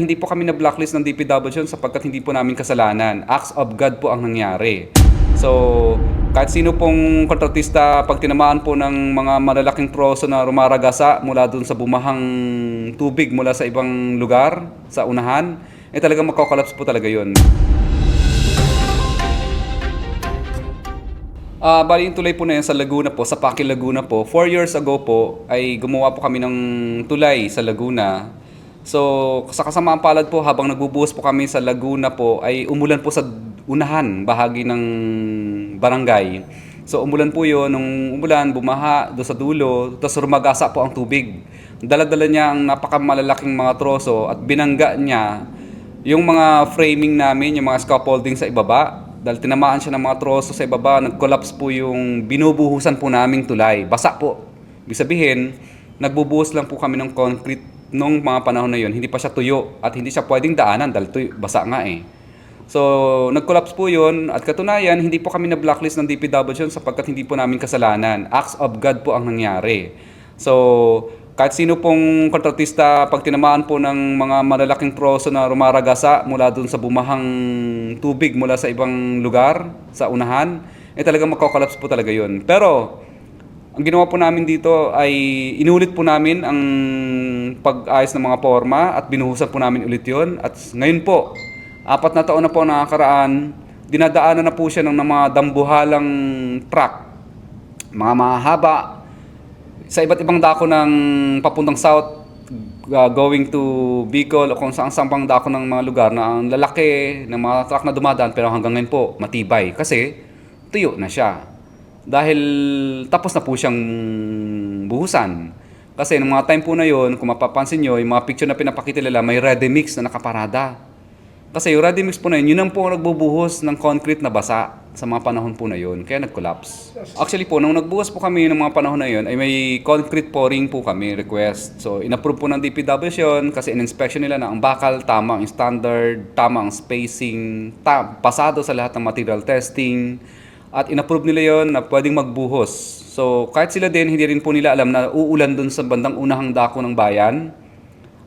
Hindi po kami na-blacklist ng DPWH sapagkat hindi po namin kasalanan. Acts of God po ang nangyari. So, kahit sino pong kontratista, pag tinamaan po ng mga malalaking troso na rumaragasa mula dun sa bumahang tubig mula sa ibang lugar, sa unahan, eh talagang magkakolaps po talaga yun. Ah, bali yung tulay po na yan sa Laguna po, sa Paki Laguna po. Four years ago po ay gumawa po kami ng tulay sa Laguna. So, sa kasamaan palad po, habang nagbubuhos po kami sa Laguna po, ay umulan po sa unahan, bahagi ng barangay. So, umulan po yun. Nung umulan, bumaha do sa dulo, tapos rumagasa po ang tubig. Dala-dala niya ang napakamalalaking mga troso at binangga niya yung mga framing namin, yung mga scaffolding sa ibaba, dahil tinamaan siya ng mga troso sa ibaba, nag-collapse po yung binubuhusan po naming tulay. Basa po. Ibig sabihin, nagbubuhos lang po kami ng concrete nung mga panahon na yun. Hindi pa siya tuyo at hindi siya pwedeng daanan dahil tuyo, basa nga eh. So, nag-collapse po yun at katunayan, hindi po kami na-blacklist ng DPWH sapagkat hindi po namin kasalanan. Acts of God po ang nangyari. So, kahit sino pong kontratista, pag tinamaan po ng mga malalaking troso na rumaragasa mula dun sa bumahang tubig mula sa ibang lugar, sa unahan, eh talagang magkakolaps po talaga yun. Pero, ang ginawa po namin dito ay inulit po namin ang pag-ayos ng mga forma at binuhusan po namin ulit yun. At ngayon po, apat na taon na po nakakaraan, dinadaanan na po siya ng mga dambuhalang truck, mga mahaba, sa iba't ibang dako ng papuntang south uh, going to Bicol o kung saan saan pang dako ng mga lugar na ang lalaki ng mga truck na dumadaan pero hanggang ngayon po matibay kasi tuyo na siya. Dahil tapos na po siyang buhusan. Kasi nung mga time po na yon, kung mapapansin nyo, yung mga picture na pinapakita nila, may ready mix na nakaparada. Kasi yung ready mix po na yun, yun ang po nagbubuhos ng concrete na basa sa mga panahon po na yun, kaya nag-collapse. Actually po, nung nagbuhos po kami ng mga panahon na yun, ay may concrete pouring po kami request. So, inapprove po ng DPWH yun kasi in-inspection nila na ang bakal, tama ang standard, tama ang spacing, ta- pasado sa lahat ng material testing, at inapprove nila yon na pwedeng magbuhos. So, kahit sila din, hindi rin po nila alam na uulan dun sa bandang unahang dako ng bayan.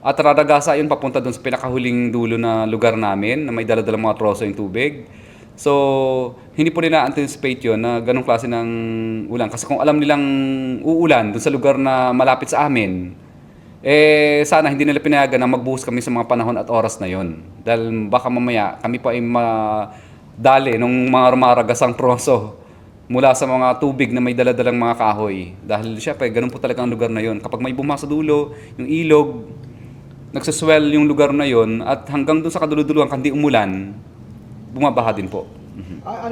At raragasa yun papunta dun sa pinakahuling dulo na lugar namin na may dala-dala mga troso yung tubig. So, hindi po nila anticipate yun na ganong klase ng ulan. Kasi kung alam nilang uulan dun sa lugar na malapit sa amin, eh sana hindi nila pinayagan na magbuhos kami sa mga panahon at oras na yon. Dahil baka mamaya kami pa ay madali nung mga rumaragasang troso mula sa mga tubig na may daladalang mga kahoy. Dahil syempre, ganun po talaga ang lugar na yon. Kapag may bumaha sa dulo, yung ilog, nagsaswell yung lugar na yon at hanggang doon sa kaduluduluhan, kandi umulan, bumabaha din po.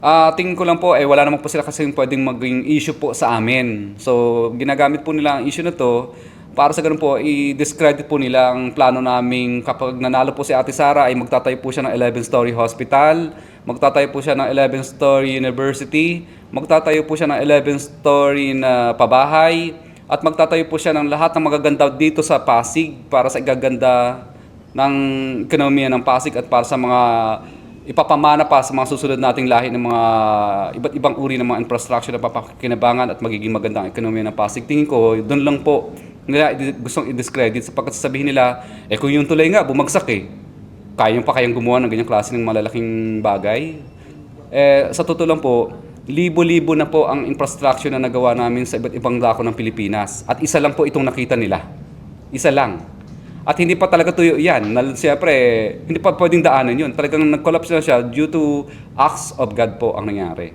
Ah, tingin ko lang po eh wala naman po sila kasi pwedeng maging issue po sa amin. So, ginagamit po nila ang issue na to para sa ganun po, i-discredit po nila ang plano naming kapag nanalo po si Ate Sara ay magtatayo po siya ng 11-story hospital, magtatayo po siya ng 11-story university, magtatayo po siya ng 11-story na pabahay, at magtatayo po siya ng lahat ng magaganda dito sa Pasig para sa igaganda ng ekonomiya ng Pasig at para sa mga ipapamana pa sa mga susunod nating lahi ng mga iba't ibang uri ng mga infrastructure na papakinabangan at magiging magandang ekonomiya ng Pasig. Tingin ko, doon lang po nila gustong i-discredit sapagkat sasabihin nila, eh kung yung tulay nga, bumagsak eh. Kayang pa kayang gumawa ng ganyang klase ng malalaking bagay. Eh, sa totoo lang po, libo-libo na po ang infrastructure na nagawa namin sa iba't ibang dako ng Pilipinas. At isa lang po itong nakita nila. Isa lang. At hindi pa talaga tuyo yan. Siyempre, hindi pa pwedeng daanan yun. Talagang nag-collapse na siya due to acts of God po ang nangyari.